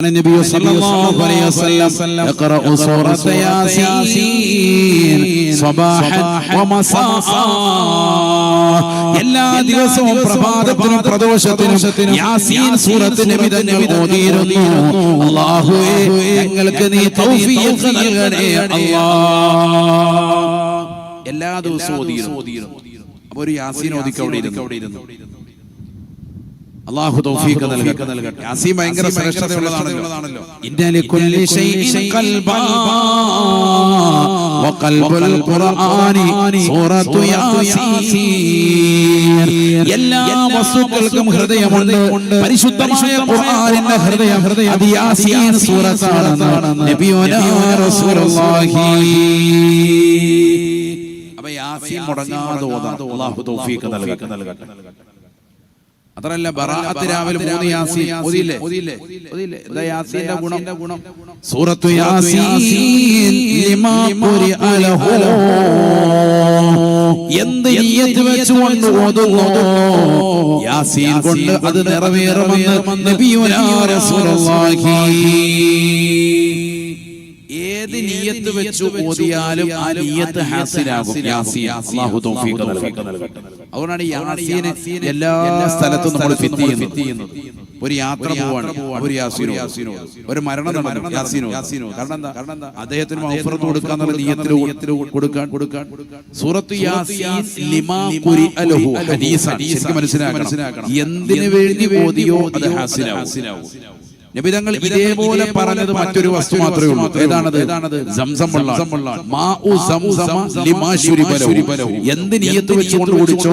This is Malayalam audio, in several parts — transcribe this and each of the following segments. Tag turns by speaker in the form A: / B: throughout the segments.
A: النبي صلى الله عليه وسلم يقرأ سورة ياسين صباحا ومساء എല്ലാ ദിവസവും പ്രഭാതത്തിനും പ്രദോഷത്തിനും യാസീൻ സൂറത്ത് നബി തന്നെ ഓതിയിരുന്നു അല്ലാഹുവേ ഞങ്ങൾക്ക് നീ തൗഫീഖ് നൽകണേ അല്ലാഹ് എല്ലാ ദിവസവും ഓതിയിരുന്നു അപ്പൊ ഒരു യാസീൻ ഓതിക്ക് അവിടെ ഇരുന്നു അള്ളാഹു തൗഫീഖ് നൽകട്ടെ. നൽകട്ടെ. അസീം ഭയങ്കര ശ്രേഷ്ഠതയുള്ളതാണല്ലോ. ഇന്നലെ കുല്ലി ശൈഇൻ ഖൽബാ. വഖൽബുൽ ഖുർആനി സൂറത്തു യാസീൻ. എല്ലാ വസ്തുക്കൾക്കും ഹൃദയമുണ്ട്. പരിശുദ്ധമായ ഖുർആനിന്റെ ഹൃദയം. അത് യാസീൻ സൂറത്താണ്. നബിയുനാ റസൂലുള്ളാഹി. അപ്പൊ യാസീൻ മുടങ്ങാതെ ഓതാം. അള്ളാഹു തൗഫീഖ് നൽകട്ടെ. അത്രല്ല ബറാഅത്ത് രാവിലെ മൂന്ന് യാസീൻ. ഓതിയില്ലേ ഓതിയില്ലേ എന്താ യാസീന്റെ ഗുണം. ഗുണം. സൂറത്തു യാസീൻ. ലിമാ ഖുരിഅ അലഹു എന്ത് നിയ്യത്ത് വെച്ചുകൊണ്ട് ഓതുന്നു? യാസീൻ കൊണ്ട് അത് നിറവേറുമെന്ന് നബിയുനാ റസൂലുള്ളാഹി. നിയ്യത്ത് വെച്ച് ഓതിയാലും ആ നിയ്യത്ത് ഹാസിലാകും. യാസീൻ. അല്ലാഹു തൗഫീഖ് നൽകട്ടെ. അതുകൊണ്ടാണ് യാസീനെ എല്ലാ സ്ഥലത്തും നമ്മൾ ഫിറ്റ് ചെയ്യുന്നത് ഒരു യാത്ര പോവാണ് ഒരു യാസീനോ ഒരു മരണം യാസീനോ കാരണം എന്താ? അദ്ദേഹത്തിന് മൗഫറത്ത് കൊടുക്കാന്നുള്ള നിയത്തിൽ കൊടുക്കാൻ കൊടുക്കാൻ സൂറത്ത് യാസീൻ ലിമാ ഖുരി അലഹു. ഹദീസാണ്. മനസ്സിലാക്കണം. എന്തിനു വേണ്ടി ഓതിയോ അത് ഹാസിലാവും. നബിതങ്ങൾ ഇതേപോലെ പറഞ്ഞത് മറ്റൊരു വസ്തു മാത്രമേ ഉള്ളൂ. ഏതാണത്? എന്ത് നീയത്ത് വെച്ചുകൊണ്ട് കുടിച്ചോ.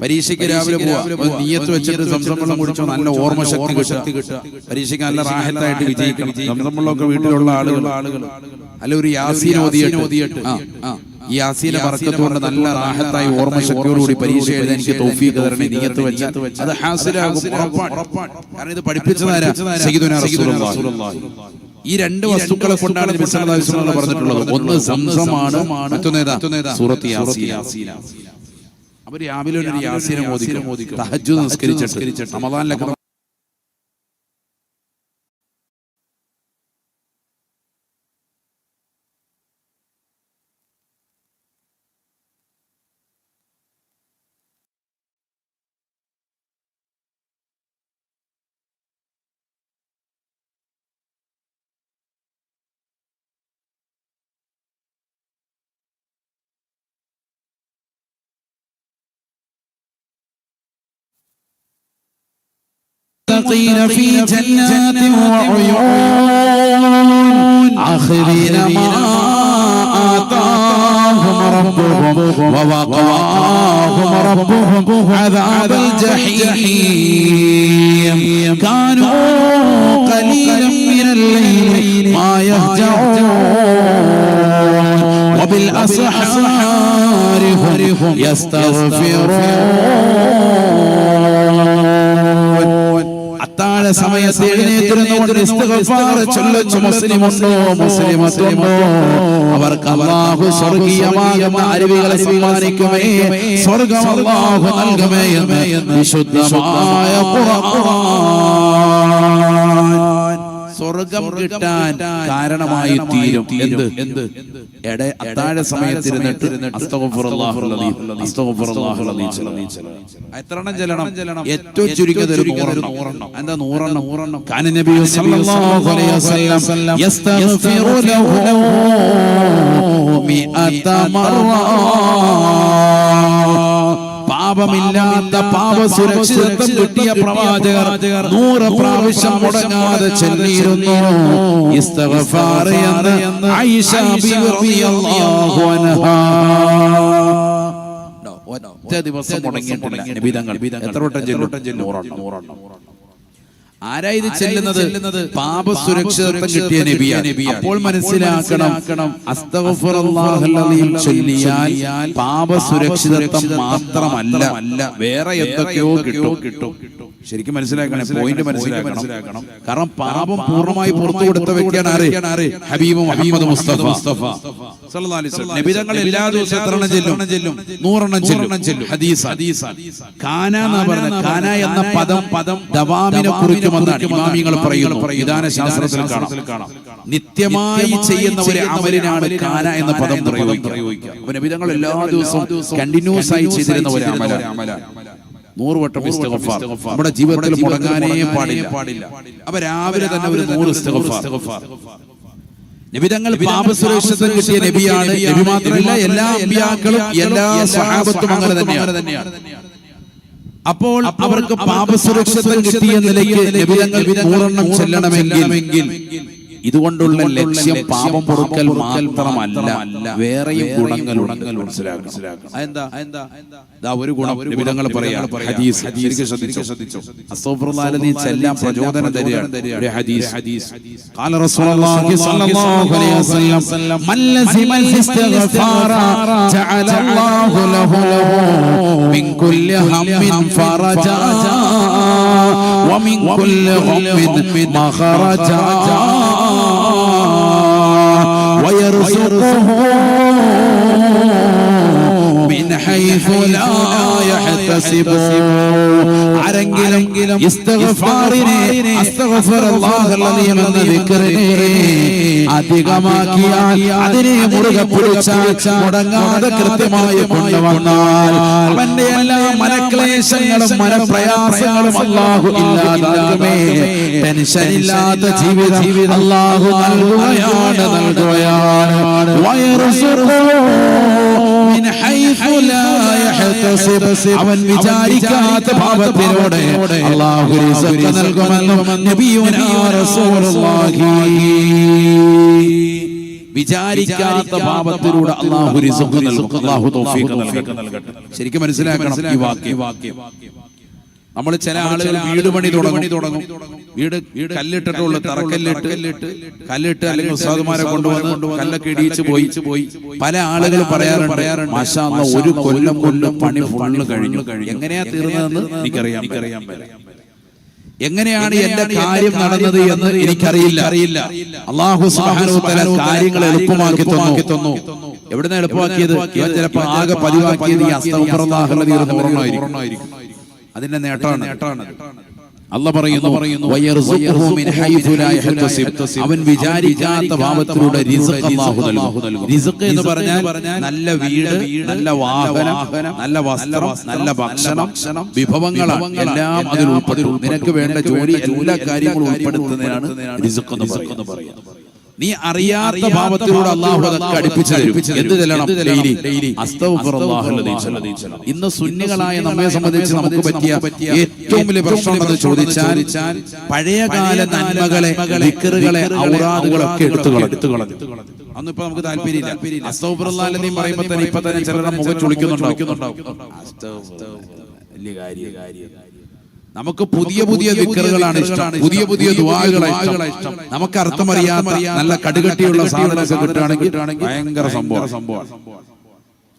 A: പരീക്ഷയ്ക്ക് രാവിലെ പോവാം. നീയത്ത് വെച്ചിട്ട് സംസം വെള്ളം കുടിച്ചോ? നല്ല ഓർമ്മ ശക്തി കിട്ടുക. പരീക്ഷയ്ക്ക് നല്ല റാഹത്തായിട്ട് വിജയിക്കണം. സംസം വെള്ളമൊക്കെ വീട്ടിലുള്ള ആളുകൾ. ആളുകൾ. അല്ല ഒരു യാസീൻ ഓതിയിട്ട്. ആ, ആ. ഈ യാസീനെ പറക്കത്തുകൊണ്ട് നല്ല റാഹത്തായി ഓർമ്മ ശക്തിയോടുകൂടി പരീക്ഷ എഴുതാൻ എനിക്ക് തൗഫീഖ് തരണേ നിയത്ത് വെച്ച. അത് ഹാസിലാകും. കാരണം ഇത് പഠിപ്പിച്ചതാരാ ഈ രണ്ട് വസ്തുക്കളെ കൊണ്ടാണ് പറഞ്ഞിട്ടുള്ളത്. ഒന്ന് സംസമാണ് മറ്റൊന്നേതാ സൂറത്ത് യാസീന അവർ രാവിലെ ഒരു യാസീനെ മോദിക്കും. തഹജ്ജുദ് നിസ്കരിച്ചിട്ട്. റമദാനിലൊക്കെ المتقين في جنات وعيون. آخرين ما آتاهم ربهم ووقاهم ربهم عذاب الجحيم. كانوا قليلا من الليل ما يهجعون. وبالأسحار هم يستغفرون. സമയത്ത് എഴുന്നേറ്റിരുന്നുകൊണ്ട് ചൊല്ലുന്ന മുസ്ലിമുണ്ടോ? മുസ്ലിമത്തുണ്ടോ അവർക്ക് അല്ലാഹു സ്വർഗീയമാകുന്ന അരുവികളെ സമ്മാനിക്കുമേ. സ്വർഗം അല്ലാഹു നൽകുമേ എന്ന് വിശുദ്ധമായ സ്വർഗം കിട്ടാൻ കാരണമായി തീരും. എന്ത്? എന്ത്? എടെ അത്താഴ സമയത്തിരുന്നിട്ട് അലീം ചെല്ലണം. എത്രണ്ണം ചെല്ലണം? ഏറ്റവും ചുരുങ്ങിയത് ഒരു നൂറെണ്ണം. എന്താ നൂറെണ്ണം? നൂറെണ്ണം? കാന നബി സല്ലല്ലാഹു പാപമില്ലാത്ത പാപ സുരക്ഷിതത്വം കിട്ടിയ പ്രവാചകർ നൂറ് പ്രാവശ്യം മുടങ്ങാതെ ചെല്ലിയിരുന്നു ഒറ്റ ദിവസം മുടങ്ങിയിട്ടില്ല. എത്ര വട്ടം ചെല്ലും? നൂറെണ്ണം. ആരാ ഇത് ചെല്ലുന്നത്? പാപസുരക്ഷിതത്വം കിട്ടിയ നബിയാണ്. അപ്പോൾ മനസ്സിലാക്കണം. ചൊല്ലിയാൽ മാത്രമല്ല. വേറെ എന്തൊക്കെയോ കിട്ടും. കിട്ടും. ശരിക്കും മനസ്സിലാക്കണം പോയിന്റ് മനസ്സിലാക്കണം. കാരണം പാപം പൂർണമായി പുറത്തു കൊടുത്ത വ്യക്തിയാണ് ആര്? ഹബീബ് മുഹമ്മദ് മുസ്തഫ. നബിതങ്ങൾ എല്ലാ ദിവസവും എത്ര എണ്ണം ചെല്ലും. നൂറെണ്ണം ചെല്ലും. ചെല്ലും. ഹദീസ്. ഹദീസ്. കാന എന്ന് പറഞ്ഞ കാന എന്ന പദം പദം ദവാമിനെ കുറിക്കുമെന്നാണ് ഇമാമിങ്ങൾ പറയുന്നു. വിധാന ശാസ്ത്രത്തിൽ കാണാം. നിത്യമായി ചെയ്യുന്ന ഒരു അമലിനാണ് കാന എന്ന പദം പ്രയോഗിക്കുക. നബിതങ്ങൾ എല്ലാ ദിവസവും കണ്ടിന്യൂസ് ആയി ചെയ്തിരുന്ന ഒരു അമലാണ്. നൂറ് വട്ടം ഇസ്തിഗ്ഫാർ. നമ്മുടെ ജീവിതത്തിൽ മുടങ്ങാനേ പാടില്ല. അപ്പൊ രാവിലെ തന്നെ ഒരു നൂറ് നബിതങ്ങൾ പാപസുരക്ഷിതം കിട്ടിയ നബിയാണ്. നബി മാത്രമല്ല എല്ലാ അമ്പിയാക്കളും എല്ലാ സഹാബത്തും അങ്ങനെ തന്നെയാണ്. അപ്പോൾ അവർക്ക് പാപസുരക്ഷിതം കിട്ടിയ നിലയ്ക്ക് നബിതങ്ങൾ നൂറെണ്ണം ചെല്ലണമെങ്കിൽ ഇതുകൊണ്ടുള്ള ലക്ഷ്യം പാപം പൊറുക്കൽ മാത്രമല്ല വേറെയും ഗുണങ്ങളുണ്ട് മനസ്സിലാക്കണം അതെന്താ ദാ ഒരു ഗുണം നബിതങ്ങൾ പറയാം ഹദീസ് ശരിക്കും ശ്രദ്ധിച്ചോ അസ്തഗ്ഫിറുല്ലാഹ് നീ ചെല്ലാൻ പ്രചോദനം തരികയാണ് ഒരു ഹദീസ് قال رسول ويرزقه ആരെങ്കിലും അധികമാക്കിയാൽ അതിനെ മുറുകെ പിടിച്ചാൽ മുടങ്ങാതെ കൃത്യമായി കൊണ്ടുവന്നാൽ അവന്റെ എല്ലാ മനക്ലേശങ്ങളും മനപ്രയാസങ്ങളും അല്ലാഹു ഇല്ലാതാകുമേ ടെൻഷൻ ഇല്ലാത്ത ജീവിതം അല്ലാഹു നൽകുകയാണ് നൽകുകയാണ്. വയറു അവൻ വിചാരിക്കാത്ത റിസ്ക് നൽകുമെന്നും നബിയുനാ റസൂലുള്ളാഹി വിചാരിക്കാത്ത പാപത്തിലൂടെ അള്ളാഹു നൽകും. നൽകട്ടെ. ശരിക്കും മനസ്സിലാക്കണം ഈ വാക്യം. നമ്മൾ ചില ആളുകൾ വീട് പണി തുടങ്ങി. തുടങ്ങും. വീട് വീട് കല്ലിട്ടിട്ടുള്ള തറക്കല്ലിട്ട് കല്ലിട്ട് അല്ലെങ്കിൽ ഉസ്താദുമാരെ കൊണ്ടുവന്ന് കല്ലൊക്കെ ഇടിയിച്ച് പോയി. പോയി. പല ആളുകൾ പറയാറുണ്ട് മാഷാ അല്ലാ, ഒരു കൊല്ലം കൊല്ലം പണി ഫുള്ള് കഴിഞ്ഞു. എങ്ങനെയാ തീർന്നതെന്ന് എനിക്കറിയാം എനിക്കറിയാൻ എങ്ങനെയാണ് എന്റെ കാര്യം നടന്നത് എന്ന് എനിക്കറിയില്ല. അറിയില്ല അള്ളാഹു കാര്യങ്ങൾ എളുപ്പമാക്കി തന്നു. എവിടുന്ന് എളുപ്പമാക്കിയത്? ഇവൻ ചിലപ്പോൾ ആകെ പതിവാക്കിയത് ഈ അല്ലദീ നൂറെണ്ണമായിരിക്കും അതിന്റെ നേട്ടമാണ് നേട്ടമാണ് അല്ല പറയുന്നു പറയുന്നു അവൻ വിചാരിക്കാത്ത ഭാവത്തിലൂടെ റിസ്ഖ് എന്ന് പറഞ്ഞാൽ നല്ല വീട് നല്ല വാഹനം നല്ല വസ്ത്രം നല്ല ഭക്ഷണം വിഭവങ്ങളാണ്. എല്ലാം അതിൽ ഉൾപ്പെടും നിനക്ക് വേണ്ട ജോലി എല്ലാ കാര്യങ്ങളും ഉൾപ്പെടുത്തുന്നതിനാണ് റിസ്ഖ് എന്ന് പറയുന്നത്. നീ അറിയാത്ത അള്ളാഹു അതൊക്കെ അടുപ്പിച്ച് എന്ത് ചെല്ലണം ചെല്ലണം. ഇന്ന് സുന്നികളായ നമ്മെ സംബന്ധിച്ച് നമുക്ക് പറ്റിയ ഏറ്റവും വലിയ പ്രശ്നം ചോദിച്ചാൽ പഴയകാല നന്മകളെ ദിക്റുകളെ ഔറാദുകളൊക്കെ എടുത്തു കളഞ്ഞു അന്ന് ഇപ്പൊ നമുക്ക് താല്പര്യമില്ല. അസ്തഗ്ഫിറുല്ലാഹ് പറയുമ്പോ തന്നെ ഇപ്പൊ തന്നെ ചിലരുടെ മുഖം ചുളിക്കുന്നുണ്ടാവും. വലിയ കാര്യം. നമുക്ക് പുതിയ പുതിയ ദിക്കറുകളാണ് ഇഷ്ടം. പുതിയ പുതിയ ദുആകളാണ് ഇഷ്ടം. നമുക്ക് അർത്ഥമറിയാത്ത നല്ല കടുകട്ടിയുള്ള സാധനമൊക്കെ കിട്ടുകയാണെങ്കിൽ ഭയങ്കര സംഭവം സംഭവം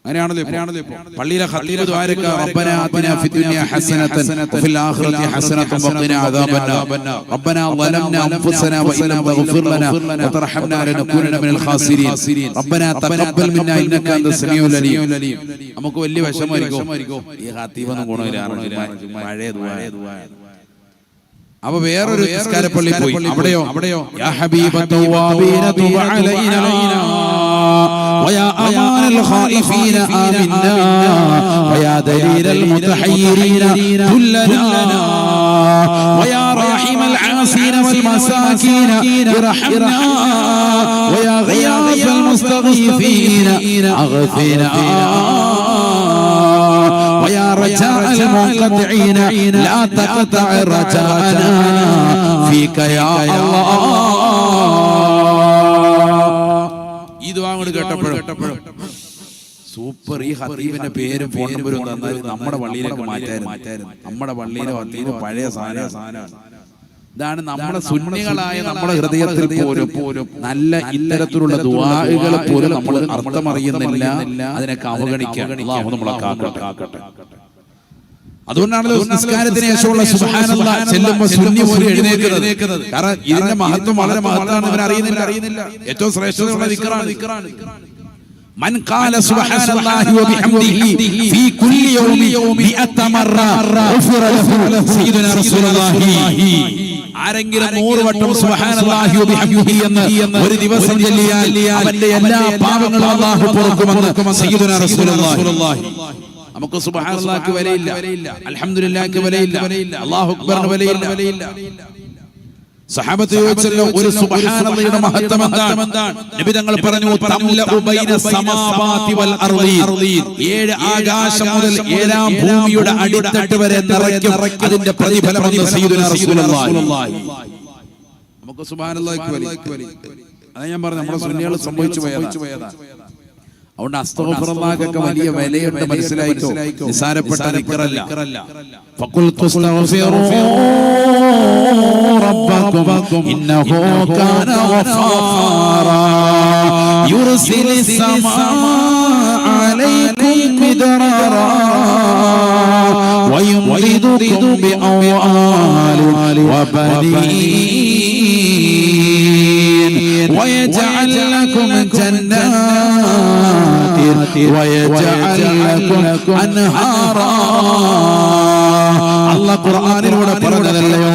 A: അങ്ങനെയാണല്ലോ പള്ളിയിലെ ഖത്തീബ് ദ്വാരക റബ്ബന ആതിന ഫിദ്ദുനിയ ഹസനതൻ വഫിൽ ആഖിറതി ഹസനതൻ വഖിന അദാബന്ന. റബ്ബന ളലംന അൻഫുസന വഇൻ തഗ്ഫിർ ലനാ വതർഹംനാ ലനകൂനന മിനൽ ഖാസിരീൻ. റബ്ബന തഖബ്ബൽ മിന്നാ ഇന്നക അൻത സമീഉൽ അലീം. നമുക്ക് വലിയ വിഷമമായിരിക്കും ഈ ഖത്തീബ് ഒന്നും ഗുണമില്ല പഴയ ദുആ അപ്പൊ വേറൊരു നിസ്കാരപ്പള്ളി പോയി അവിടെയോ അവിടെയോ യാ ഹബീബ തവ്വാബീന തുബ അലൈനാ ويا أمان الخائفين آمنا ويا دليل المتحيرين دلنا ويا راحم العاصين والمساكين ارحمنا ويا غياث المستغيثين أغثنا ويا رجاء المنقطعين لا تقطع رجاءنا فيك يا الله ഈ ദുആ അങ്ങോട്ട് കേട്ടപ്പോഴും സൂപ്പർ ഈ ഹത്തീബിന്റെ പേരും ഫോൺ നമ്പറും തന്നാൽ നമ്മുടെ പള്ളിയിലേക്ക് മാറ്റായിരുന്നു നമ്മുടെ പള്ളിയിലെ ഹത്തീബ് പഴയ സാധനം ഇതാണ് നമ്മുടെ സുന്നികളായ നമ്മുടെ ഹൃദയത്തിൽ പോലും പോലും നല്ല ഇത്തരത്തിലുള്ള ദുആകൾ പോലും നമ്മൾ അർത്ഥമറിയുന്നില്ല അതിനൊക്കെ അവഗണിക്കാൻ അള്ളാഹു നമ്മളെ കാക്കട്ടെ അതുകൊണ്ടാണല്ലോ നിസ്കാരത്തിന് ശേഷമുള്ള സുബ്ഹാനല്ലാ ചെല്ലുമ്പോൾ സുന്നി പോലെ എഴുന്നേൽക്കുന്നത് കാരണം ഇതിന്റെ മഹത്വം വളരെ മഹത്വമാണ് ഇവർ അറിയുന്നില്ല അറിയുന്നില്ല ഏറ്റവും ശ്രേഷ്ഠതയുള്ള ദിക്റാണ് من قال سبحان الله وبحمده في كل يوم مئة مرة غفر له سيدنا رسول الله ആരെങ്കിലും നൂറ് വട്ടം സുബ്ഹാനല്ലാഹി വബിഹംദിഹി എന്ന് ഒരു ദിവസം ചൊല്ലിയാൽ അവന്റെ എല്ലാ പാപങ്ങളും അല്ലാഹു പൊറുക്കുമെന്ന് സയ്യിദുനാ റസൂലുള്ളാഹി നമുക്ക് സുബ്ഹാനല്ലാഹ്ക്ക് വിലയില്ല അൽഹംദുലില്ലാഹ്ക്ക് വിലയില്ല അല്ലാഹു അക്ബറിന് വിലയില്ല സഹാബത്ത് ചോദിച്ചല്ലോ ഒരു സുബ്ഹാനല്ലാഹയുടെ മഹത്വം എന്താണ്? നബി തങ്ങൾ പറഞ്ഞു തംലഉ ബൈന സമാവാതി വൽ അർളീൻ. ഏഴ് ആകാശം മുതൽ ഏഴാം ഭൂമിയുടെ അടിത്തട്ട് വരെ നിറയ്ക്കും. അതിന്റെ പ്രതിഫലം എന്ന് സയ്യിദുനാ റസൂലുള്ളാഹി. നമുക്ക് അതാ ഞാൻ പറഞ്ഞു നമ്മുടെ സുന്നികൾ സംഭവിച്ചു അതുകൊണ്ട് അസ്തഗ്ഫിറുല്ലാഹ്ക്കൊക്കെ വലിയ വിലയുണ്ട് മനസ്സിലായിക്കോ നിസാരപ്പെട്ട ദിക്റല്ല ഫഖുൽതു അസ്തഗ്ഫിറൂ ربكم إنه كان غفارا يرسل السماء عليكم مدرارا ويمددكم بأموال وبنين ويجعل لكم جنات Madrid. ويجعل لكم أنهارا അല്ല ഖുർആനിലൂടെ പറഞ്ഞതല്ലയോ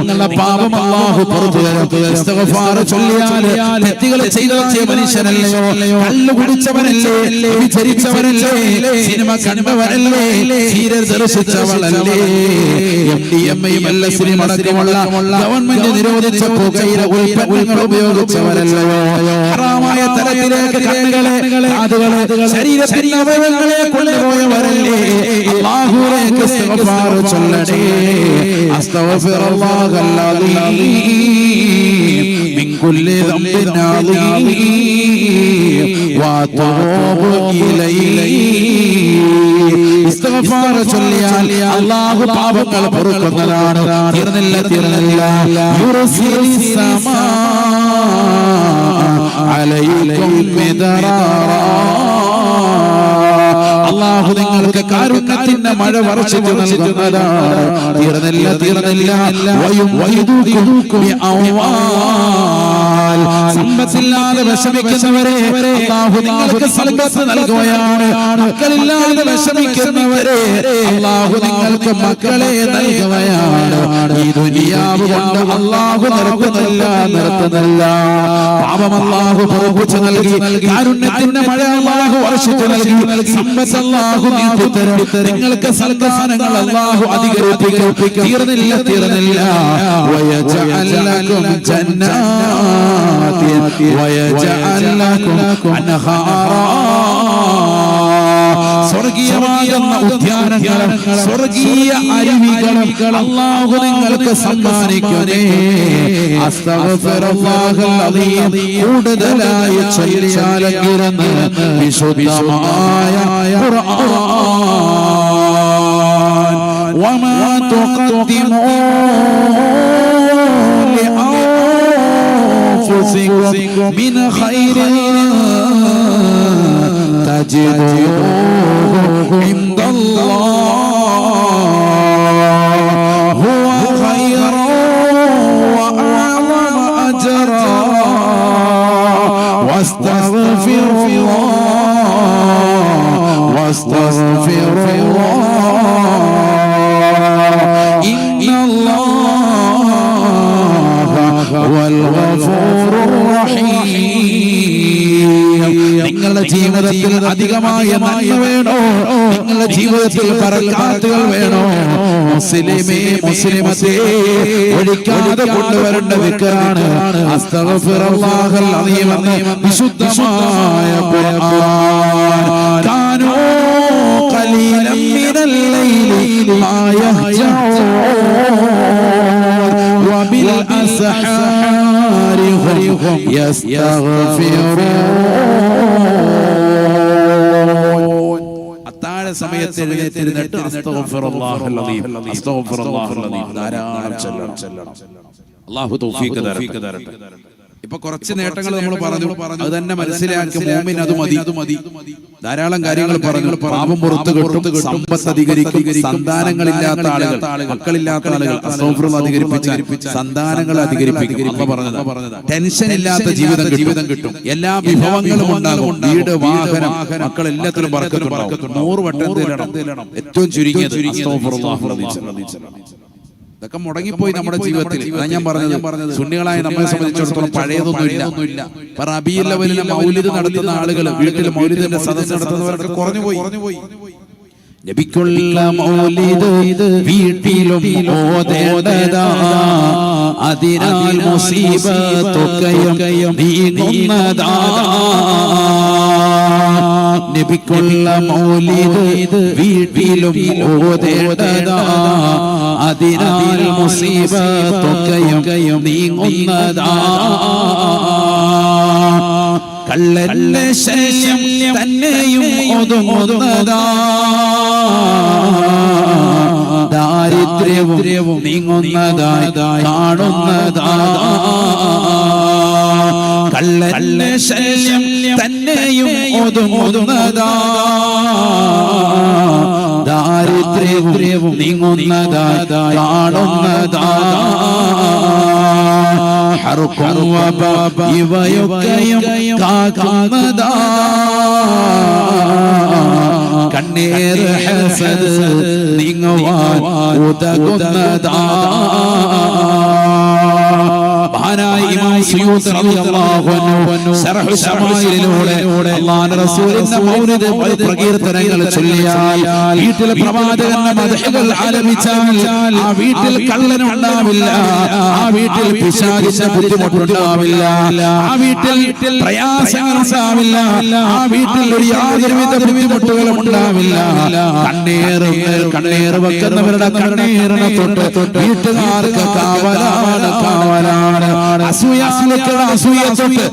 A: നിങ്ങളുടെ പാപം അല്ലാഹു പുറത്തു തരും ഇസ്തിഗ്ഫാർ ചൊല്ലിയാൽ തെറ്റുകൾ ചെയ്ത മനുഷ്യനല്ലയോ കള്ളു കുടിച്ചവനല്ലേ വിചരിച്ചവനല്ലേ cinema കണ്ടവനല്ലേ serial ദർശിച്ചവളല്ലേ M D M ഐയും എല്ലാ സിനിമ അടക്കമുള്ള ഗവൺമെന്റ് നിരോധിച്ച പുകയില ഉൽപ്പന്നങ്ങൾ ഉപയോഗിച്ചവരല്ലയോ ഹറാമായ തലത്തിലേക്ക് കണ്ണുകളെ കാതുകളെ ശരീരത്തിന്റെ അവയവങ്ങളെ കൊണ്ടുപോയവരല്ലേ? അല്ലാഹുവിലേക്ക് ഇസ്തിഗ്ഫാർ ചൊല്ലണേ അസ്തഗ്ഫിറുല്ലാഹൽ അലീം മിൻ കുല്ലി ദംബിൻ അലീം വഅതൂബു ഇലൈഹി ഇസ്തിഗ്ഫാർ ചൊല്ലിയാൽ അല്ലാഹു പാപങ്ങൾ പൊറുക്കുന്നതാണ്. തീർന്നില്ല തീർന്നില്ല. യുർസിലിസ് സമാ അലൈക്കും മിദറാറാ. അള്ളാഹു നിങ്ങൾക്ക് കാരുണ്യത്തിന്റെ മഴ വർഷിച്ചു നൽകുന്നതാണ് തീർന്നില്ല തീർന്നില്ല വയും വൈദൂക്കും. സമ്പത്തില്ലാതെ വിഷമിക്കുന്നവരെ അള്ളാഹു നിങ്ങൾക്ക് സമ്പത്ത് നൽകുകയാണ്. മക്കളില്ലാതെ വിഷമിക്കുന്നവരെ അള്ളാഹു നിങ്ങൾക്ക് മക്കളെ നൽകുകയാണ്. ഈ ദുനിയാവ് കൊണ്ട് അള്ളാഹു നിർത്തുന്നില്ല നിർത്തുന്നില്ല പാപം അള്ളാഹു പൊറുപ്പിച്ചു നൽകി കാരുണ്യത്തിന്റെ മഴ അള്ളാഹു വർഷിച്ചു നൽകി. സമ്പത്ത് അല്ലാഹു നീട്ടി തരും നിങ്ങൾക്ക് സൽക്കാരങ്ങൾ അല്ലാഹു അധികരിപ്പിക്കും. തീർന്നില്ല തീർന്നില്ല. വയജഅൽ ലക്കും ജന്നാത്തി വയജഅൽ സ്വർഗീയമാകുന്ന ഉദ്യാനങ്ങളും സ്വർഗീയ അരുവികളും അള്ളാഹു നിങ്ങൾക്ക് സമ്മാനിക്കുന്നേ കൂടുതലായി ചൊല്ലിയാലെങ്കിലെന്ന് വിശുദ്ധമായ ഖുർആൻ. വമാ من خير تجده عند الله. هو خير وأعظم أجرا. واستغفر الله واستغفر الله. والغالب നിങ്ങളുടെ ജീവിതത്തിൽ അധികമായ നന്മ വേണോ? നിങ്ങളുടെ ജീവിതത്തിൽ പറക്കാത്തുകൾ വേണോ? മുസ്ലിമേ മുസ്ലിമത്തെ ഒഴിക്കാതെ കൊണ്ടുവരേണ്ട വിക്കാണ് അസ്തഫിറല്ലാഹുവെന്ന് വിശുദ്ധമായ കാനോ കലീലം മിനൽ ലൈലി മാ യഹ്ജഊൻ വബിൽ അസ്ഹാബ് അത്താഴ സമയത്ത് എഴുന്നേറ്റിരുന്നിട്ട് ധാരാളം ചൊല്ലണം. അല്ലാഹു തൗഫീഖ് തരട്ടെ. ഇപ്പൊ കുറച്ച് നേട്ടങ്ങൾ നമ്മൾ പറഞ്ഞു. പറഞ്ഞു. അത് തന്നെ മനസ്സിലാക്കി മോമിൻ അത് മതി. അത് മതി. ധാരാളം കാര്യങ്ങൾ പറഞ്ഞു. പാപം പുറത്ത് കിട്ടും സമ്പത്ത് അധികരിക്കും സന്താനങ്ങളില്ലാത്ത ആളുകൾ മക്കളില്ലാത്ത ആളുകൾ അസ്തോഫറും അധികരിപ്പിച്ച സന്താനങ്ങൾ അധികരിപ്പിക്കും. അമ്മ പറഞ്ഞത് ടെൻഷൻ ഇല്ലാത്ത ജീവിതം ജീവിതം കിട്ടും. എല്ലാ വിഭവങ്ങളും ഉണ്ടാകും. വീട് വാഹനം മക്കൾ എല്ലാത്തിലും പറക്കത്തും നൂറ് വട്ടം ഏറ്റവും ചുരുങ്ങിയത് ഇതൊക്കെ മുടങ്ങിപ്പോയി നമ്മുടെ ജീവിതത്തിൽ. ഞാൻ പറഞ്ഞത്. സുന്നികളായ നമ്മളെ സംബന്ധിച്ചിടത്തോളം പഴയതൊന്നുമില്ല. ഇല്ല റബീൽ ലെവലിലെ മൗലിദ് നടത്തുന്ന ആളുകൾ വീട്ടിൽ മൗലിദിന്റെ സദസ്സ് നടത്തുന്നവരൊക്കെ കുറഞ്ഞു പോയി
B: നബിക്കുള്ള മൗലിദ് വീട്ടിലും ഓതേണ്ടതാ. അതിനാൽ മുസീബത്തൊക്കെയും നീങ്ങുന്നതാ. നബിക്കുള്ള മൗലിദ് വീട്ടിലും ഓതേണ്ടതാ. അതിനാൽ മുസീബത്തൊക്കെയും നീങ്ങുന്നതാ. കള്ളന്റെ ശല്യം തന്നെയും ഒതുങ്ങുന്നതാ. ദാരിദ്ര്യവും നീങ്ങുന്നതായി കാണുന്നതാ. കള്ളന്റെ ശല്യം തന്നെയും ഒതുങ്ങുന്നതാ. ദാരിദ്ര്യവും നീങ്ങുന്നതായി കാണുന്നതാ. ഇവയൊക്കെയും കാക്കുന്നതാ. കണ്ണീർ ഹസദ് നീങ്ങുവാൻ ഉതകുന്നതാ. മഹാനായ ഇമാം സുയൂത്ത് റളിയല്ലാഹു അൻഹു ശർഹ് ശമായിലിലൂടെ അല്ലാഹുവിന്റെ റസൂലിന്റെ മൗലിദ് പ്രകീർത്തനങ്ങൾ ചൊല്ലിയാൽ വീട്ടിൽ പ്രവാചകന്റെ മദ്ഹുകൾ ആലപിച്ചാൽ ആ വീട്ടിൽ കള്ളൻ ഉണ്ടാവില്ല ആ വീട്ടിൽ പിശാചിന്റെ ബുദ്ധിമുട്ടുണ്ടാവില്ല. ആ വീട്ടിൽ പ്രയാസങ്ങൾ ഉണ്ടാവില്ല ആ വീട്ടിൽ ഒരു യാതൊരുവിധ ബുദ്ധിമുട്ടുകളും ഉണ്ടാവില്ല കണ്ണീർ കണ്ണീർ വെക്കുന്നവരുടെ കണ്ണീറിനെ തൊട്ട് വീട്ടുകാർക്ക് കാവലാണ് കാവലാണ്. അസൂയാസുലക്കുള്ള അസൂയ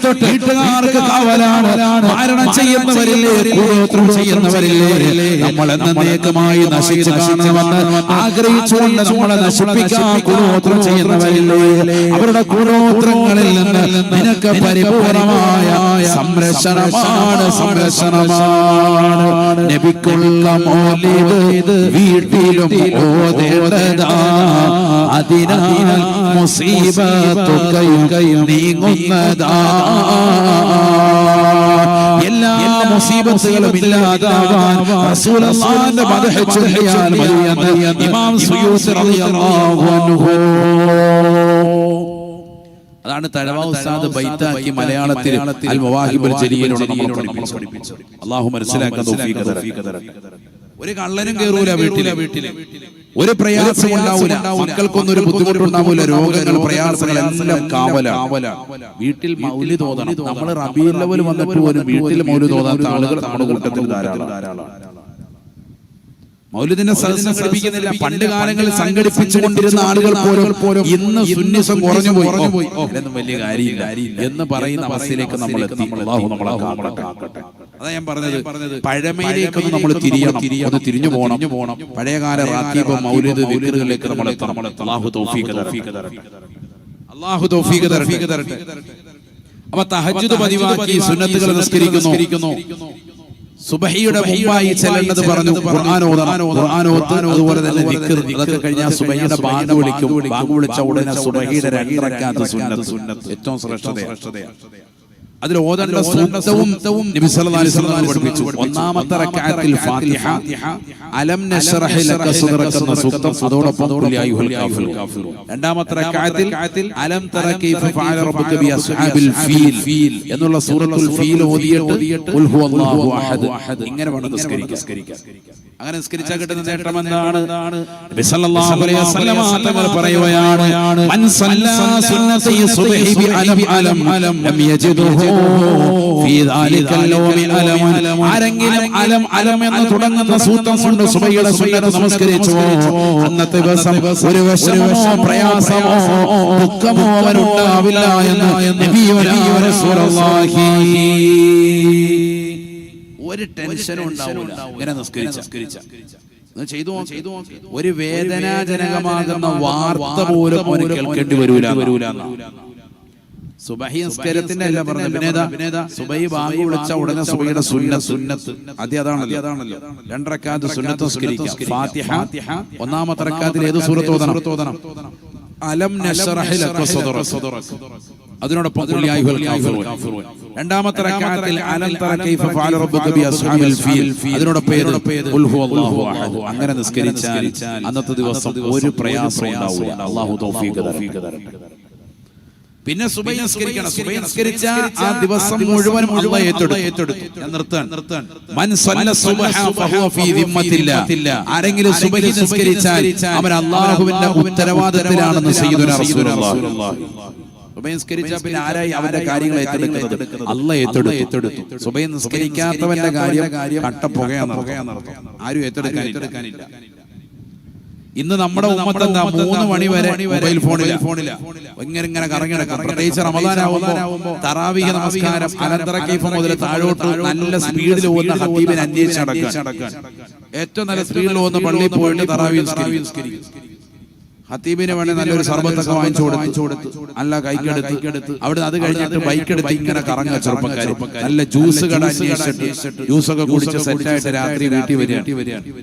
B: തൊട്ട് വീട്ടുകാർക്ക് കാവലാണ്. മാരണം ചെയ്യുന്നവരില്ലേ? കൂടോത്രം ചെയ്യുന്നവരില്ലേ? നമ്മൾ എന്നേക്കമായി നശിച്ചു കാണണമെന്ന് ആഗ്രഹിച്ചുകൊണ്ട് നമ്മളെ നശിപ്പിക്കാൻ കൂടോത്രം ചെയ്യുന്നവരില്ലേ? അവരുടെ കൂടോത്രങ്ങളിൽ നിന്ന് നിനക്ക് പരിപൂർണമായ സംരക്ഷണമാണ് സംരക്ഷണമാണ്. നബിക്കുള്ള മൗലിദ് വീട്ടിലും ഓതേണ്ടതാ അതിനാൽ മുസീബത്തുകയും നീങ്ങുന്നതാ. എല്ലാ മുസീബത്തുകളും ഇല്ലാതാവാൻ റസൂലുള്ളാഹിന്റെ മദ്ഹ് ചൊല്ലിയാൽ മതിയെന്ന് ഇമാം സുയൂസി റളിയല്ലാഹു അൻഹു.
A: അതാണ് തഴവ ഉസ്താദ് ബൈത്താക്കി മലയാളത്തിൽ അൽ മവാഹിബുൽ ജലീലിലൂടെ നമ്മൾ പഠിപ്പിച്ചു അല്ലാഹു മനസ്സിലാക്കാൻ തൗഫീഖ് തരട്ടെ. ഒരു കള്ളനും കേറൂല വീട്ടിലെ. വീട്ടിലെ. ഒരു പ്രയാസം ഉണ്ടാവില്ല മക്കൾക്കൊന്നും ഒരു ബുദ്ധിമുട്ടുണ്ടാവൂല രോഗങ്ങൾ പ്രയാസങ്ങൾ എല്ലാം കാവല. വീട്ടിൽ മൗലി തോന്നണം നമ്മൾ റബീൽ ലെവൽ വന്നിട്ട് പോലും വീട്ടിൽ മൗലി തോന്നാത്ത ആളുകൾ നമ്മുടെ കൂട്ടത്തിൽ ധാരാളം. മൗലിദിനെ സദസ്സ് സംഘടിപ്പിക്കുന്നില്ല പണ്ട് കാലങ്ങളിൽ സംഘടിപ്പിച്ചുകൊണ്ടിരുന്ന ആളുകൾ പോലും പോലും ഇന്ന് സുന്നിസം കുറഞ്ഞു പോയി വലിയ കാര്യമില്ല. എന്ന് പറയുന്ന അവസ്ഥയിലേക്ക് നമ്മൾ എത്തി അല്ലാഹു നമ്മളെ കാക്കട്ടെ. അതാ ഞാൻ പറഞ്ഞത്. പഴമയിലേക്കൊന്ന് നമ്മൾ തിരിയണം. ഒന്ന് തിരിഞ്ഞു പോകണം പോകണം പഴയകാല റാത്തീബ് മൗലിദ് ദിക്റുകളിലേക്ക് നമ്മൾ എത്തണം അല്ലാഹു തൗഫീഖ് തരട്ടെ. അല്ലാഹു തൗഫീഖ് തരട്ടെ. അപ്പൊ തഹജ്ജുദ് പതിവാക്കി സുന്നത്തുകൾ നിസ്കരിക്കുന്നു. സുബഹിയുടെ മുമ്പായി ചെല്ലേണ്ടത് പറഞ്ഞു. അതുപോലെ തന്നെ അതൊക്കെ കഴിഞ്ഞാൽ സുബഹിയുടെ ബാങ്ക് വിളിക്കും. ബാങ്ക് വിളിച്ച ഉടനെ സുബഹിയുടെ രണ്ട് റക്അത്ത് സുന്നത്ത്. ഏറ്റവും ശ്രേഷ്ഠതയാണ്. അതിൽ ഓതേണ്ട സൂക്തവും നബി സല്ലല്ലാഹു അലൈഹി വസല്ലം പഠിപ്പിച്ചു. ഒന്നാമത്തെ റക്അത്തിൽ ഫാത്തിഹ. അലം നശ്റഹ് ലക സദ്റക എന്ന സൂക്തം. അതോടൊപ്പം ഖുൽ യാ അയ്യുഹൽ കാഫിറൂൻ രണ്ടാമത്തെ റക്അത്തിൽ അലം തറ കൈഫ ഫഅല റബ്ബുക ബി അസ്ഹാബിൽ ഫീൽ എന്നുള്ള സൂറത്തുൽ ഫീൽ ഓതിയിട്ട് ഖുൽ ഹുവല്ലാഹു അഹദ്. ഇങ്ങനെ വേണം നിസ്കരിക്കാൻ അങ്ങനെ നിസ്കരിച്ചാൽ കിട്ടുന്ന നേട്ടം എന്താണ്? നബി സല്ലല്ലാഹു അലൈഹി വസല്ലം തങ്ങൾ പറയുകയാണ് മൻ സുന്നത്തി സുബ്ഹി ബി അലം അലം ലം യജിദുഹു ആരെങ്കിലും അലം അലം എന്ന് തുടങ്ങുന്ന സൂത്രം കൊണ്ട് സുബൈയുടെ സുന്നത്ത് നമസ്കരിച്ചു? അന്നത്തെ ദിവസം ഒരു വിഷമമോ പ്രയാസമോ ദുഃഖമോ അവനുണ്ടാവില്ല എന്ന് ഒരു ടെൻഷനും ഉണ്ടാവില്ല. ഇങ്ങനെ നിസ്കരിച്ച. ചെയ്തു ചെയ്തു ഒരു വേദനാജനകമാകുന്ന വാർത്ത പോലും കേൾക്കേണ്ടി വരൂല വരൂല സുബഹി നിസ്കാരത്തിന്റെ അല്ല പറഞ്ഞത്. സുബഹി ബാങ്ക് വിളിച്ച ഉടനെ സുബൈയുടെ സുന്ന സുന്നത്ത് ആദ്യം അതാണല്ലോ അതാണല്ലോ രണ്ടരക്കാത്ത് സുന്നത്ത് ഫാത്തിഹ. ഒന്നാമത്തെ റക്കാത്തിൽ ഏത് സൂറത്ത് ഓതണം? അലം അതിനോടൊപ്പം അയ്യുഹൽ രണ്ടാമത്തെ റക്അത്തിൽ അലം തറ കൈഫ ഫഅല റബ്ബുക ബി അസ്ഹാബിൽ ഫീൽ. അതിനോടൊപ്പം ഏത്? ഖുൽ ഹുവല്ലാഹു അഹദ്. അങ്ങനെ നിസ്കരിച്ചാൽ അന്നത്തെ ദിവസം ഒരു പ്രയാസം ഉണ്ടാവില്ല. അല്ലാഹു തൗഫീഖ് തരട്ടെ. പിന്നെ സുബൈ നിസ്കരിക്കണം. സുബൈ നിസ്കരിച്ച ആ ദിവസം മുഴുവൻ അള്ളാഹ് ഏറ്റെടുത്തു. ഞാൻ നിർത്താൻ മൻ സല്ല സുബ്ഹ ഫഹുവ ഫീ ദിമ്മത്തില്ല. ആരെങ്കിലും സുബഹി നിസ്കരിച്ചാൽ അവൻ അള്ളാഹുവിന്റെ ഉത്തരവാദിത്തത്തിലാണെന്ന് സയ്യിദുനാ റസൂലുള്ളാഹി. സുബൈ നിസ്കരിച്ചാൽ പിന്നെ ആരായി അവന്റെ കാര്യങ്ങൾ ഏറ്റെടുക്കുന്നത് അള്ളാഹ് ഏറ്റെടുത്തു? ഏറ്റെടുത്തു. സുബൈ നിസ്കരിക്കാത്തവന്റെ കാര്യം കട്ടപ്പുകയാണ് ആരും ഏറ്റെടുക്കാനില്ല. ഇന്ന് നമ്മുടെ ഉമ്മത്ത് എന്താ? മൂന്ന് മണി വരെ മൊബൈൽ ഫോണിൽ ഫോണില്ല. ഇങ്ങനെ ഇങ്ങനെ കറങ്ങിടക്കാം പ്രത്യേകിച്ച് റമദാനാവുമ്പോ തറാവിക നമസ്കാരം അനന്തര കൈഫ് മുതൽ താഴോട്ട് നല്ല സ്പീഡിൽ പോകുന്ന ഹബീബിനെ അന്വേഷിച്ച് നടക്കുക ഏറ്റവും നല്ല സ്പീഡിൽ പോകുന്ന പള്ളി പോയിട്ട് തറാവി നിസ്കരിക്കും. ഹത്തീബിന് വേണ്ടി നല്ലൊരു സർബത്തൊക്കെ വാങ്ങിച്ചു കൊടുത്തു. അല്ല കൈക്കെടുത്ത് അവിടെ അത് കഴിഞ്ഞിട്ട് ബൈക്ക് എടുത്ത് ഇങ്ങനെ കറങ്ങ ചെറുപ്പക്കാർ നല്ല ജ്യൂസ് കട അന്വേഷിച്ചിട്ട് ജ്യൂസൊക്കെ കുടിച്ച് സെറ്റായിട്ട് രാത്രി വീട്ടിൽ വരിക.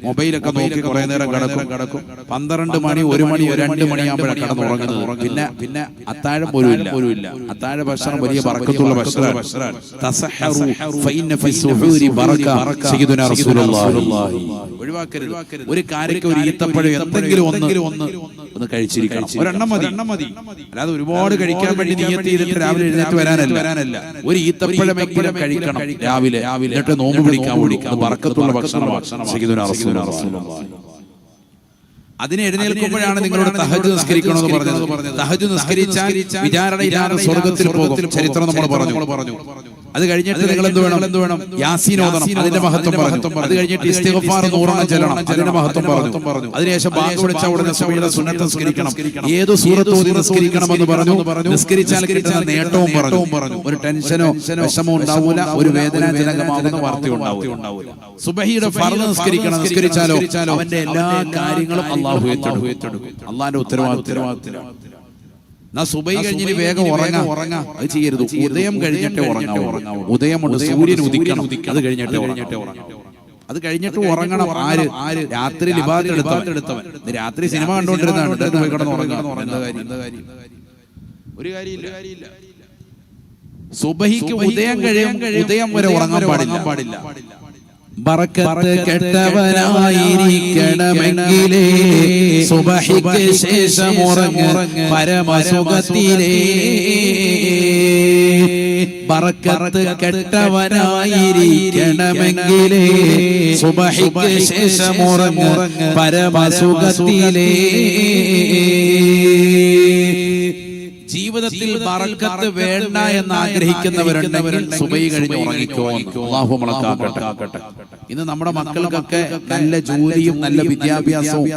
A: മൊബൈലൊക്കെ നോക്കി കുറെ നേരം കിടക്കും. കിടക്കും. പന്ത്രണ്ട് മണി ഒരു മണി രണ്ട് മണിയാകുമ്പോഴാണ് കിടന്നുറങ്ങുന്നത് പിന്നെ പിന്നെ അത്താഴം പോലും ഇല്ല പോലും ഇല്ല അത്താഴ ഭക്ഷണം വലിയ പറക്കത്തുള്ള ഭക്ഷണം ഒഴിവാക്കരുത്. ഒരു കാര്യക്ക് ഒരു ഈത്തപ്പഴം എന്തെങ്കിലും ഒന്ന് ഒന്ന് കഴിച്ചിരിക്കണം. ഒരെണ്ണം മതി. എണ്ണം മതി. അല്ലാതെ ഒരുപാട് കഴിക്കാൻ വേണ്ടി നീയത്ത് ചെയ്തിട്ട് രാവിലെ എഴുന്നേറ്റ് വരാനല്ല. വരാനല്ല. ഒരു ഈത്തപ്പഴമെങ്കിലും കഴിക്കണം. രാവിലെ. രാവിലെ. എന്നിട്ട് നോമ്പ് പിടിക്കാൻ പിടിക്കാം പറക്കത്തുള്ള ഭക്ഷണം റസൂലുള്ളാഹി അതിനെ എഴുന്നേൽക്കുമ്പോഴാണ് നിങ്ങളോട് തഹജ് നിസ്കരിക്കണമെന്ന് പറഞ്ഞത്. തഹജ് നിസ്കരിച്ചാൽ വിചാരണയില്ലാതെ സ്വർഗത്തിൽ പോകും. ചരിത്രം നമ്മൾ പറഞ്ഞു. പറഞ്ഞു. അത് കഴിഞ്ഞിട്ട് നിങ്ങൾ എന്ത് വേണം? എന്ത് വേണം? യാസീനോദനം. അതിന്റെ മഹത്വം പറഞ്ഞു. അത് കഴിഞ്ഞിട്ട് ഇസ്തിഗ്ഫാർ നൂറെണ്ണം ചെല്ലണം. അതിന്റെ മഹത്വം പറഞ്ഞു. അതിനുശേഷം ബാങ്ക് വിളിച്ച ഉടനെ സമയത്ത് സുന്നത്ത് നിസ്കരിക്കണം. ഏത് സൂറത്ത് ഓതി നിസ്കരിക്കണം എന്ന് പറഞ്ഞു. നിസ്കരിച്ചാൽ കിട്ടുന്ന നേട്ടവും പറഞ്ഞു. പറഞ്ഞു. ഒരു ടെൻഷനോ വിഷമോ ഉണ്ടാവൂല. ഒരു വേദനാജനകമാകുന്ന വാർത്ത വാർത്തയുണ്ടാവും സുബഹിയുടെ ഫർദ് നിസ്കരിക്കണം നിസ്കരിച്ചാലോ അവന്റെ എല്ലാ കാര്യങ്ങളും അള്ളാഹു ഏറ്റെടുക്കും. അള്ളാഹിന്റെ ഉത്തരവാദിത്തം. എന്നാ സുബൈ കഴിഞ്ഞിട്ട് വേഗം ഉറങ്ങാം. ഉറങ്ങാം. അത് ചെയ്യരുത്. ഉദയം കഴിഞ്ഞിട്ട് ഉറങ്ങാം ഉദയമുണ്ട് സൂര്യൻ ഉദിക്കണം. അത് കഴിഞ്ഞിട്ട് കഴിഞ്ഞിട്ട് ഉറങ്ങാം അത് കഴിഞ്ഞിട്ട് ഉറങ്ങണം. ആര്? ആര് രാത്രി ലിബാദ് എടുത്തവൻ. ഇത് രാത്രി സിനിമ കണ്ടുകൊണ്ടിരുന്നാണ് പോയി കിടന്ന് ഉറങ്ങണം ഒരു കാര്യമില്ല. സുബഹിക്ക് ഉദയം കഴിയും. ഉദയം വരെ ഉറങ്ങാൻ പാടില്ല. പാടില്ല.
B: ബറക്കത്ത് കെട്ടവനായിരിക്കണമെങ്കിലേ സുബഹിക്ക് ശേഷം ഉറങ്ങ് പരമസുഖത്തിലേ ബറക്കത്ത് കെട്ടവനായിരിക്കണമെങ്കിലേ സുബഹിക്ക് ശേഷം ഉറങ്ങ് പരമസുഖത്തിലേ
A: ജീവിതത്തിൽ ബറക്കത്ത് വേണ്ട എന്ന് ആഗ്രഹിക്കുന്നവരുണ്ടെങ്കിൽ സുബൈ കഴിഞ്ഞ് ഉറങ്ങിക്കോ അള്ളാഹു ഇന്ന് നമ്മുടെ മക്കൾക്കൊക്കെ നല്ല ജോലിയും നല്ല വിദ്യാഭ്യാസവും.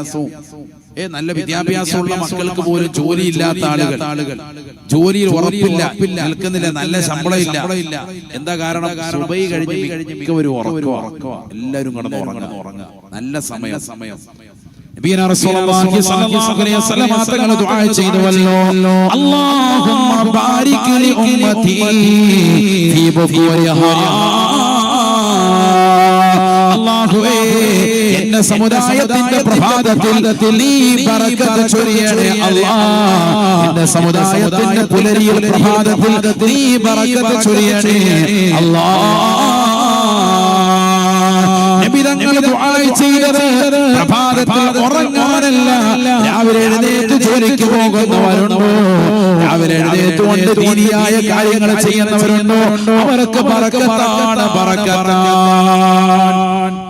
A: ഏ നല്ല വിദ്യാഭ്യാസമുള്ള മക്കൾക്ക് പോലും ജോലി ഇല്ലാത്ത ആളുകൾ. ആളുകൾ. ജോലിയിൽ ഉറപ്പില്ല. നിൽക്കുന്നില്ല. നല്ല ശമ്പളം ഇല്ല എന്താ കാരണം? സുബൈ കഴിഞ്ഞ് കഴിഞ്ഞ് മിക്കവരും ഉറക്കുക. എല്ലാവരും കടന്ന് ഉറങ്ങണം ഉറങ്ങുക. നല്ല സമയം. സമയം.
B: ചെയ്തുവല്ലോ. ബാരിക് ലി ഉമ്മതി ഫീ ബുഖൂരിഹാ. എന്റെ സമുദായത്തിന്റെ പ്രഭാതത്തിൽ നീ ബറക്കത്ത് ചൊരിയണേ എന്റെ സമുദായത്തിന്റെ പുലരിയിൽ പ്രഭാതത്തിൽ നീ ചൊരിയണേ. അല്ലാഹ്. പോകുന്നവരുണ്ടോ രാവിലെ എഴുന്നേറ്റുകൊണ്ട് ദീനിയായ കാര്യങ്ങൾ ചെയ്യുന്നവരുണ്ടോ? അവർക്ക് പറക്കത്താണ് പറക്കത്താണ്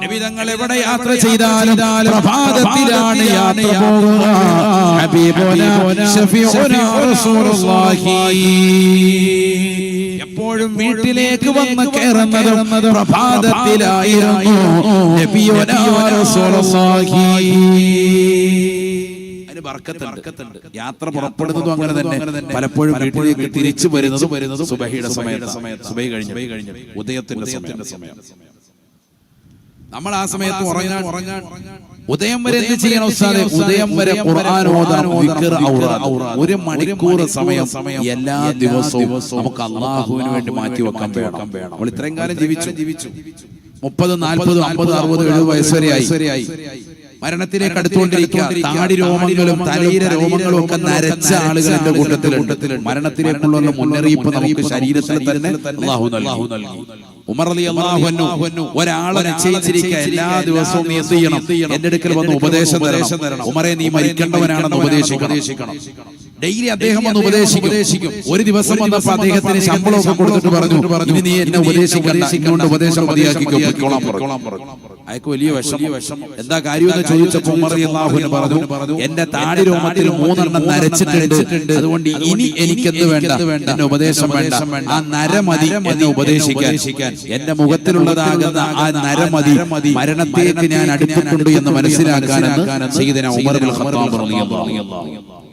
B: നബി തങ്ങൾ എവിടെ യാത്ര ചെയ്താലും പ്രഭാതത്തിലാണ് യാത്ര പോകുക. എപ്പോഴും വീട്ടിലേക്ക് വന്ന് കയറുന്നത് പ്രഭാതത്തിലായിരുന്നു. നബിയോനാ റസൂലുള്ളാഹി.
A: അതിന് ബർക്കത്തുണ്ട്. യാത്ര പുറപ്പെടുന്നതും അങ്ങനെ തന്നെ. പലപ്പോഴും വീട്ടിലേക്ക് തിരിച്ചു വരുന്നതും വരുന്നതും സുബഹിയുടെ സമയത്ത്. സുബൈ കഴിഞ്ഞു. ഉദയത്തിന്റെ സമയം. നമ്മൾ ആ സമയത്ത് ഉറങ്ങാൻ ഉറങ്ങാൻ ഉദയം വരെ എന്ത് ചെയ്യണം ഉസ്താദെ? ഉദയം വരെ ഖുർആൻ ഓതാൻ. ഒരു മണിക്കൂർ സമയം എല്ലാ ദിവസവും നമുക്ക് അള്ളാഹുവിന് വേണ്ടി മാറ്റി വെക്കാൻ വേണം. നമ്മൾ ഇത്രയും കാലം ജീവിച്ചു. ജീവിച്ചു. മുപ്പത് നാൽപ്പത് അമ്പത് അറുപത് എഴുപത് വയസ്സ് വരെയായി മരണത്തിലേക്ക് അടുത്തുകൊണ്ടിരിക്കുക. താടി രോമങ്ങളും തലയിലെ രോമങ്ങളും ഒക്കെ നരച്ച ആളുകൾ എന്റെ കൂട്ടത്തിലുണ്ട്. മരണത്തിലേക്കുള്ള മുന്നറിയിപ്പ് നമുക്ക് ശരീരത്തിൽ തന്നെ അള്ളാഹു നൽകി. ഒരാളെ നിശ്ചയിച്ചിരിക്കുക. എല്ലാ ദിവസവും നീ എന്ത് ചെയ്യണം? എന്റെ അടുക്കൽ വന്ന് ഉപദേശം തരണം. ഉമറെ നീ മരിക്കേണ്ടവനാണെന്ന് ഉപദേശിക്കണം. ഡെയിലി അദ്ദേഹം വന്ന് ഉപദേശിക്കും. ഒരു ദിവസം വന്നപ്പോ അദ്ദേഹത്തിന് ശമ്പളമൊക്കെ കൊടുത്തിട്ട് പറഞ്ഞു ഇനി നീ എന്നെ ഉപദേശിക്കണ്ട. ഇന്നുകൊണ്ട് ഉപദേശം മതിയാക്കി പറഞ്ഞു അയാൾക്ക് വലിയ വിഷമം. എന്താ കാര്യം എന്ന് ചോദിച്ചപ്പോൾ പറഞ്ഞു എന്റെ താടി രോമത്തിൽ മൂന്നെണ്ണം നരച്ചിട്ടുണ്ട്. അതുകൊണ്ട് ഇനി എനിക്കെന്ത് വേണ്ട? എന്നെ ഉപദേശം വേണ്ട. ആ നരമതി എന്നെ ഉപദേശിക്കാൻ. എന്റെ മുഖത്തിലുള്ളതാകുന്ന ആ നരമതി മരണത്തേക്ക് ഞാൻ അടുത്തിട്ടുണ്ട് എന്ന് ഉമർ റളിയല്ലാഹു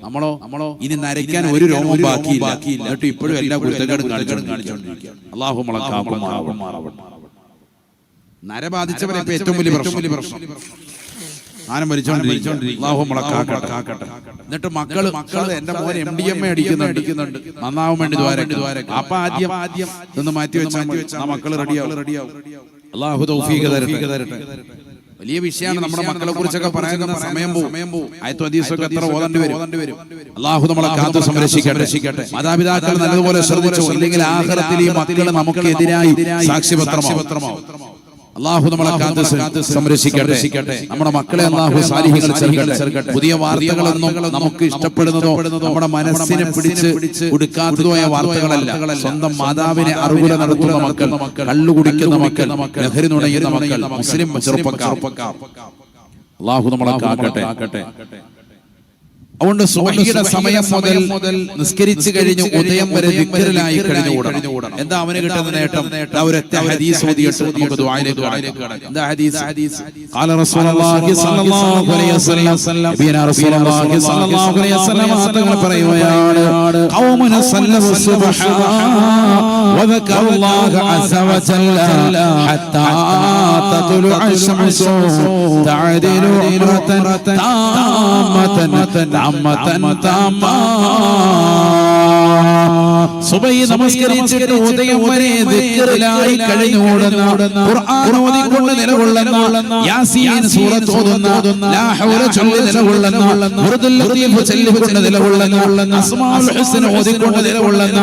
A: നമ്മളോ നമ്മളോ ഇനി നരയ്ക്കാൻ ഒരു രോമം ബാക്കിയില്ല. എന്നിട്ട് ഇപ്പോഴും എല്ലാ കുരുത്തക്കേടും കാണിച്ചുകൊണ്ടിരിക്കുക അള്ളാഹു മുളക്കാകുമാറാവട്ടെ നര ബാധിച്ചവരെ ഇപ്പൊ ഏറ്റവും വലിയ പ്രശ്നം. ആനം വലിച്ചോണ്ടിരിക്കും അള്ളാഹു എന്നിട്ട് മക്കൾ മക്കൾ എന്റെ മോനെ എം ഡി എം എ അടിക്കുന്നുണ്ട്. നന്നാവാൻ വേണ്ടി ദ്വാരം അപ്പൊ ആദ്യം ആദ്യം ഒന്ന് മാറ്റി വെച്ചാൽ വെച്ച മക്കൾ റെഡിയാവും റെഡിയാവും അള്ളാഹു തൗഫീഖ് തരട്ടെ. വലിയ വിഷയമാണ് നമ്മുടെ മക്കളെ കുറിച്ചൊക്കെ പറയുന്ന സമയം പോകും. ആയത്തു ഹദീസൊക്കെ എത്ര ഓതേണ്ടി വരും. അള്ളാഹു നമ്മളെ കാത്തു സംരക്ഷിക്കട്ടെ. മാതാപിതാക്കൾ നല്ലതുപോലെ ശ്രദ്ധിച്ചു. അല്ലെങ്കിൽ ആഹാരത്തിൽ ഈ നമുക്ക് എതിരായി സാക്ഷ്യപത്രമാവും. അള്ളാഹു നമ്മളെ കാത്ത് സംരക്ഷിക്കട്ടെ. നമ്മുടെ മക്കളെ അള്ളാഹു സാലിഹികൾ ചേർക്കട്ടെ പുതിയ വാർത്തകളൊന്നും നമുക്ക് ഇഷ്ടപ്പെടുന്നതോ നമ്മുടെ മനസ്സിനെ പിടിച്ച് കൊടുക്കാത്തതുമായ വാർത്തകളല്ല. സ്വന്തം മാതാവിനെ അറിവുല നടത്തുന്ന മക്കൾ കള്ളു കുടിക്കുന്ന മക്കൾ ലഹരി നുണയുന്ന മക്കൾ മുസ്ലിം ചെറുപ്പക്കാർ. അള്ളാഹു നമ്മളെ കാക്കട്ടെ. അതുകൊണ്ട് സുബഹിയുടെ സമയം മുതൽ മുതൽ നിസ്കരിച്ചു കഴിഞ്ഞ് ഉദയം വരെ ദിക്റിലായി കഴിഞ്ഞുകൂടണം എന്താ അവന് കിട്ടുന്ന നേട്ടം ദാ ഒരൊറ്റ ഹദീസ് ഓതിയിട്ട് നമുക്ക് ദുആയിലേക്ക് കടക്കാം എന്താ ഹദീസ് ഹദീസ്
B: قال رسول الله صلى الله عليه وسلم നബിയന رسول الله صلى الله عليه وسلم തങ്ങൾ പറയുകയാണ് قوم صلوا الصبح وذكروا الله عز وجل حتى تطلع الشمس تعدل عمرة تامة تامة تامة സുബൈ നമസ്കരിച്ചിട്ട് ഉദയം വരെ ദിക്റിലായി കഴിഞ്ഞുകൂടുന്ന ഖുർആൻ ഓതിക്കൊണ്ട് നിലകൊള്ളുന്ന യാസീൻ സൂറത്ത് ഓതുന്ന ലാ ഹൗല ചൊല്ലി നിലകൊള്ളുന്ന മുർദുൽ ലത്തീഫ് ചൊല്ലിക്കൊണ്ട് നിലകൊള്ളുന്ന അസ്മാഉൽ ഹുസ്ന ഓതിക്കൊണ്ട് നിലകൊള്ളുന്ന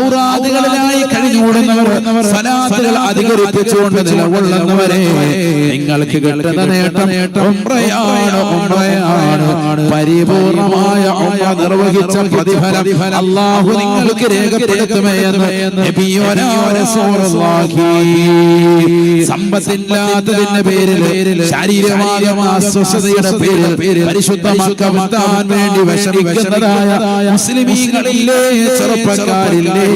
B: ഔറാദുകളിലായി കഴിഞ്ഞുകൂടുന്നവർ സലാത്തുകൾ അധികരിപ്പിച്ചുകൊണ്ട് നിലകൊള്ളുന്നവരെ നിങ്ങൾക്ക് കിട്ടുന്ന നേട്ടം ഉംറയാണ് ഉംറയാണ്. പരിപൂർണമായ ഉംറ നിർവഹിച്ച പ്രതിഫലം. അല്ലാഹു നിങ്ങൾക്ക് സമ്പത്തില്ലാത്തതിന്റെ പേരിൽ ശാരീരികമായ അസ്വസ്ഥതയുടെ പേരിൽ പരിശുദ്ധ വേണ്ടി വിഷമിക്കുന്നതായ മുസ്ലിമീങ്ങളില്ലേ ചെറുപ്പക്കാരില്ലേ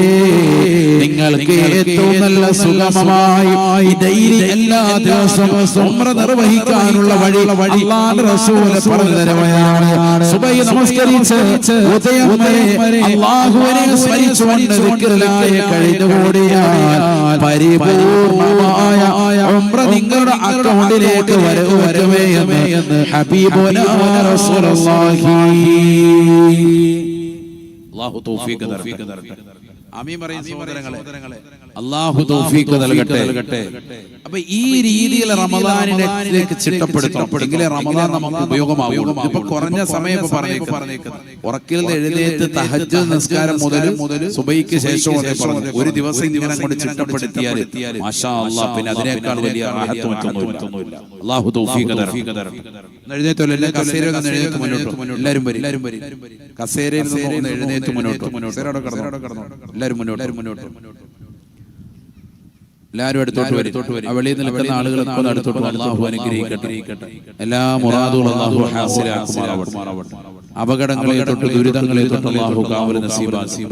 B: നിങ്ങൾക്ക് ഏറ്റവും നല്ല സുഗമമായി ഡെയിലി എല്ലാ ദിവസവും ഉംറ നിർവഹിക്കാനുള്ള വഴി വഴി പറഞ്ഞു തരവയാണ് നമസ്കരിച്ച് സ്മരിച്ചുകൊണ്ട് ദിക്റിലായി കഴിഞ്ഞുകൂടിയാൽ പരിപൂർണമായ ഉംറ നിങ്ങളുടെ അക്കൗണ്ടിലേക്ക് വരവ് വരുമേ എന്ന്. ഹബീബുനാ റസൂലുള്ളാഹി.
A: അള്ളാഹു തൗഫീഖ് തരട്ടെ. അമീൻ പറയും സഹോദരങ്ങളെ. അള്ളാഹു തൗഫീഖ് നൽകട്ടെ. അപ്പൊ ഈ രീതിയിൽ റമദാനിലേക്ക് ചിട്ടപ്പെടുത്തണം. എങ്കിലേ റമദാൻ നമുക്ക് ഉപയോഗമാകും ഇപ്പൊ കുറഞ്ഞ സമയം പറഞ്ഞേക്കുന്നത്. ഉറക്കിൽ നിന്ന് എഴുന്നേറ്റ് തഹജ് നിസ്കാരം മുതൽ മുതൽ സുബൈക്ക് ശേഷം. ഒരു ദിവസം ഇങ്ങനെ കൊണ്ട് ചിട്ടപ്പെടുത്തിയാൽ മാഷാ അല്ലാഹ് പിന്നെ അതിനേക്കാൾ വലിയ റാഹത്ത് മറ്റൊന്നുമില്ല അള്ളാഹു തൗഫീഖ് എഴുന്നേറ്റല്ലോ എല്ലാ എഴുന്നേറ്റ് മുന്നോട്ട് എല്ലാവരും വരും. എല്ലാവരും വരും. കസേരയിൽ എഴുന്നേറ്റ് മുന്നോട്ട്. മുന്നോട്ട്. എല്ലാവരും മുന്നോട്ട്. മുന്നോട്ട്. എല്ലാവരും അടുത്തോട്ട് വരും. ആ വെളിയിൽ നിൽക്കുന്ന ആളുകൾ അടുത്തോട്ട് അള്ളാഹു അനുഗ്രഹിക്കട്ടെ. എല്ലാ മുറാദുകളും അള്ളാഹു ഹാസിലാക്കുമാറാവട്ടെ. അപകടങ്ങളെ തൊട്ട് ദുരിതങ്ങളെ തൊട്ട് അള്ളാഹു കാവൽ നസീബാക്കി.